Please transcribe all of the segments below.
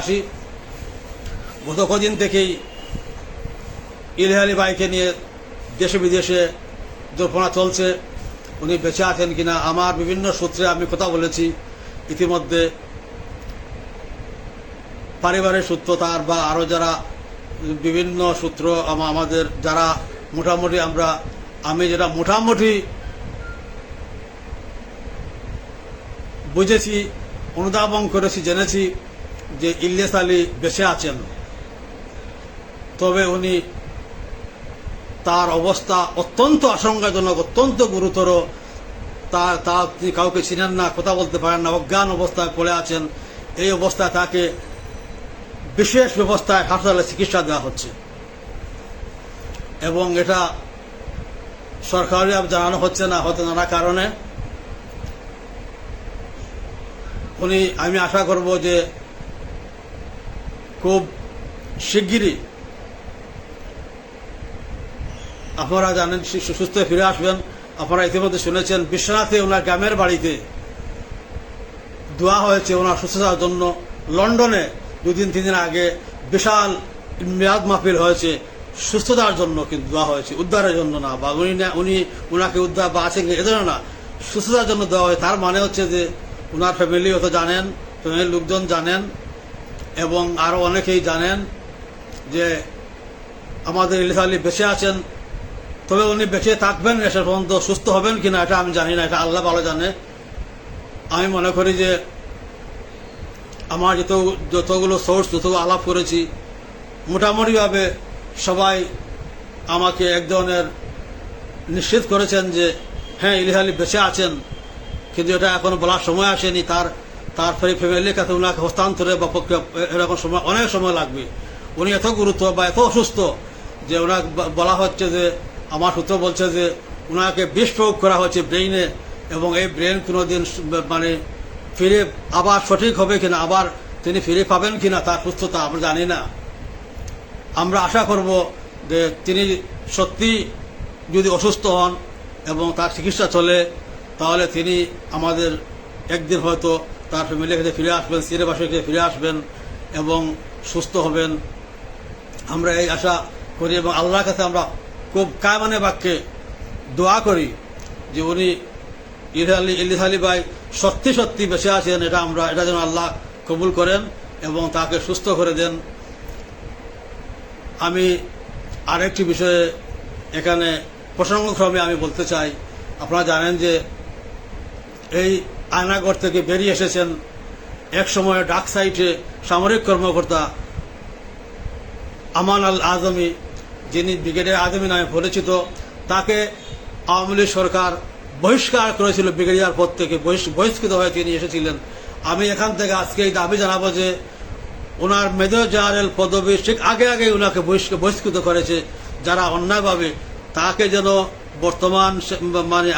আসি। গত কদিন থেকেই ইলহালি বাইকে নিয়ে দেশে বিদেশে জল্পনা চলছে। উনি বেঁচে আছেন কিনা আমার বিভিন্ন সূত্রে আমি কথা বলেছি। ইতিমধ্যে পারিবারিক সূত্র তার বা আরও যারা বিভিন্ন সূত্র আমাদের যারা মোটামুটি আমরা, আমি যেটা মোটামুটি বুঝেছি, অনুধাবন করেছি, জেনেছি যে ইলিয়াস আলী বেঁচে আছেন, তবে উনি তার অবস্থা অত্যন্ত আশঙ্কাজনক, অত্যন্ত গুরুতর। তা তা কাউকে চিনেন না, কথা বলতে পারেন না, অজ্ঞান অবস্থায় পড়ে আছেন। এই অবস্থায় তাকে বিশেষ ব্যবস্থায় হাসপাতালে চিকিৎসা দেওয়া হচ্ছে। এবং এটা সরকারি জানানো হচ্ছে না, হয়তো নানা কারণে। উনি, আমি আশা করব যে খুব শিগগিরই আপনারা জানেন সুস্থ ফিরে আসবেন। আপনারা ইতিমধ্যে শুনেছেন, বিশ্বনাথে ওনার গ্রামের বাড়িতে দোয়া হয়েছে ওনার সুস্থতার জন্য। লন্ডনে দুদিন তিন দিন আগে বিশাল মেয়াদ মাহফিল হয়েছে। সুস্থতার জন্য কিন্তু দোয়া হয়েছে, উদ্ধারের জন্য না। বা উনি উনি ওনাকে উদ্ধার বা আছেন এজন্য না। সুস্থতার জন্য দেওয়া হয়। তার মানে হচ্ছে যে, ওনার ফ্যামিলি হয়তো জানেন, ফ্যামিলির লোকজন জানেন। এবং আরও অনেকেই জানেন যে আমাদের ইলিশ আলী বেঁচে আছেন, তবে উনি বেঁচে থাকবেন শেষ পর্যন্ত সুস্থ হবেন কিনা এটা আমি জানি না, এটা আল্লাহ ভালো জানে। আমি মনে করি যে আমার যত যতগুলো সোর্স যতগুলো আলাপ করেছি, মোটামুটিভাবে সবাই আমাকে এক ধরনের নিশ্চিত করেছেন যে হ্যাঁ ইলিশ আলী বেঁচে আছেন, কিন্তু এটা এখনও বলার সময় আসেনি, তার তার ফ্যামিলির কাছে ওনাকে হস্তান্তরে বা পক্ষে এরকম সময়, অনেক সময় লাগবে। উনি এত গুরুত্ব বা এত অসুস্থ যে ওনাকে বলা হচ্ছে যে, আমার সূত্র বলছে যে ওনাকে বিষ প্রয়োগ করা হচ্ছে ব্রেইনে এবং এই ব্রেন কোনোদিন মানে ফিরে আবার সঠিক হবে কিনা, আবার তিনি ফিরে পাবেন কিনা, তার সুস্থতা আমরা জানি না। আমরা আশা করব যে তিনি সত্যি যদি অসুস্থ হন এবং তার চিকিৎসা চলে, তাহলে তিনি আমাদের একদিন হয়তো তার ফ্যামিলির কাছে ফিরে আসবেন সিনেবাসের কাছে ফিরে আসবেন এবং সুস্থ হবেন। আমরা এই আশা করি এবং আল্লাহর কাছে আমরা খুব কায়মানে বাক্যে দোয়া করি যে উনি ইলিস আলী ভাই সত্যি সত্যি বেঁচে আছেন, এটা আমরা, এটা যেন আল্লাহ কবুল করেন এবং তাকে সুস্থ করে দেন। আমি আরেকটি বিষয়ে এখানে প্রসঙ্গক্রমে আমি বলতে চাই। আপনারা জানেন যে এই আয়নাগর থেকে বেরিয়ে এসেছেন এক সময় ডাক সাইটে সামরিক কর্মকর্তা আমান আল আজমি, যিনি ব্রিগেডিয়ার আজমি নামে পরিচিত, তাকে আওয়ামী লীগ সরকার বহিষ্কার করেছিল ব্রিগেডিয়ার পদ থেকে, বহিষ্- বহিষ্কৃত হয়ে তিনি এসেছিলেন। আমি এখান থেকে আজকে এই দাবি জানাব যে ওনার মেজর জেনারেল পদবি ঠিক আগে আগে ওনাকে বহিষ্ক- বহিষ্কৃত করেছে। যারা অন্যায়ভাবে তাকে যেন বর্তমান মানে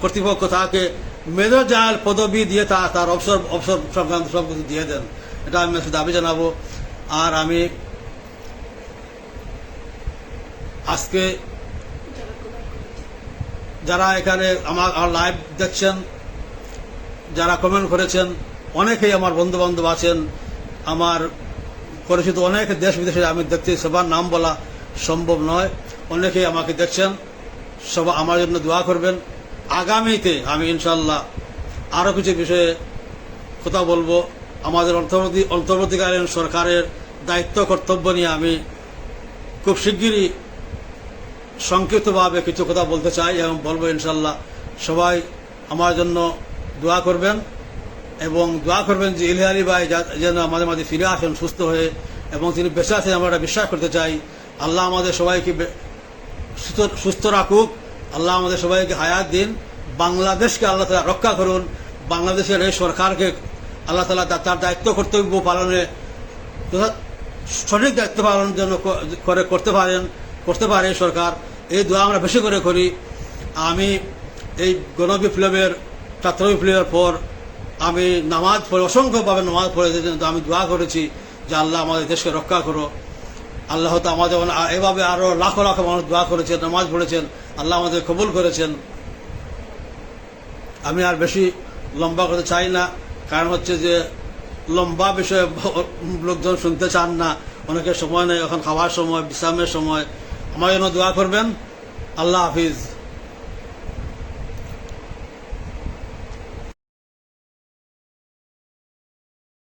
কর্তৃপক্ষ তাকে মেজর পদবি দিয়ে তা, তার অবসর অবসর সংক্রান্ত সব কিছু দিয়ে দেন। এটা আমি দাবি জানাব। আর আমি আজকে যারা এখানে আমার লাইভ দেখছেন, যারা কমেন্ট করেছেন, অনেকেই আমার বন্ধু বান্ধব আছেন, আমার পরিচিত অনেক দেশ বিদেশে আমি দেখছি, সবার নাম বলা সম্ভব নয়। অনেকেই আমাকে দেখছেন, সব আমার জন্য দোয়া করবেন। আগামীতে আমি ইনশাল্লাহ আরও কিছু বিষয়ে কথা বলব। আমাদের অন্তর্বর্তী, অন্তর্বর্তীকালীন সরকারের দায়িত্ব, কর্তব্য নিয়ে আমি খুব শিগগিরই সংক্ষিপ্তভাবে কিছু কথা বলতে চাই এবং বলব ইনশাল্লাহ সবাই আমার জন্য দোয়া করবেন এবং দোয়া করবেন যে আলী ভাই যেন আমাদের মাঝে ফিরে আসেন সুস্থ হয়ে এবং তিনি বেঁচে আছেন আমরা বিশ্বাস করতে চাই। আল্লাহ আমাদের সবাইকে সুস্থ রাখুক। আল্লাহ আমাদের সবাইকে হায়াত দিন। বাংলাদেশকে আল্লাহ তালা রক্ষা করুন। বাংলাদেশের এই সরকারকে আল্লাহ তালা তার- দায়িত্ব কর্তব্য পালনে সঠিক দায়িত্ব পালনের জন্য করে করতে পারেন, করতে পারে সরকার। এই দোয়া আমরা বেশি করে করি। আমি এই গণবিপ্লবের ছাত্র বিপ্লবের পর আমি নামাজ পড়ে, অসংখ্যভাবে নামাজ পড়ে আমি দোয়া করেছি যে আল্লাহ আমাদের দেশকে রক্ষা করো। আল্লাহ তো আমাদের এভাবে আরও লাখো লাখো মানুষ দোয়া করেছেন, নামাজ পড়েছেন, আল্লাহ আমাদের কবুল করেছেন। আমি আর বেশি লম্বা করতে চাই না, কারণ হচ্ছে যে লম্বা বিষয়ে লোকজন শুনতে চান না, অনেকে সময় নেই, এখন খাওয়ার সময়, বিশ্রামের সময়। আমার জন্য দোয়া করবেন। আল্লাহ হাফিজ।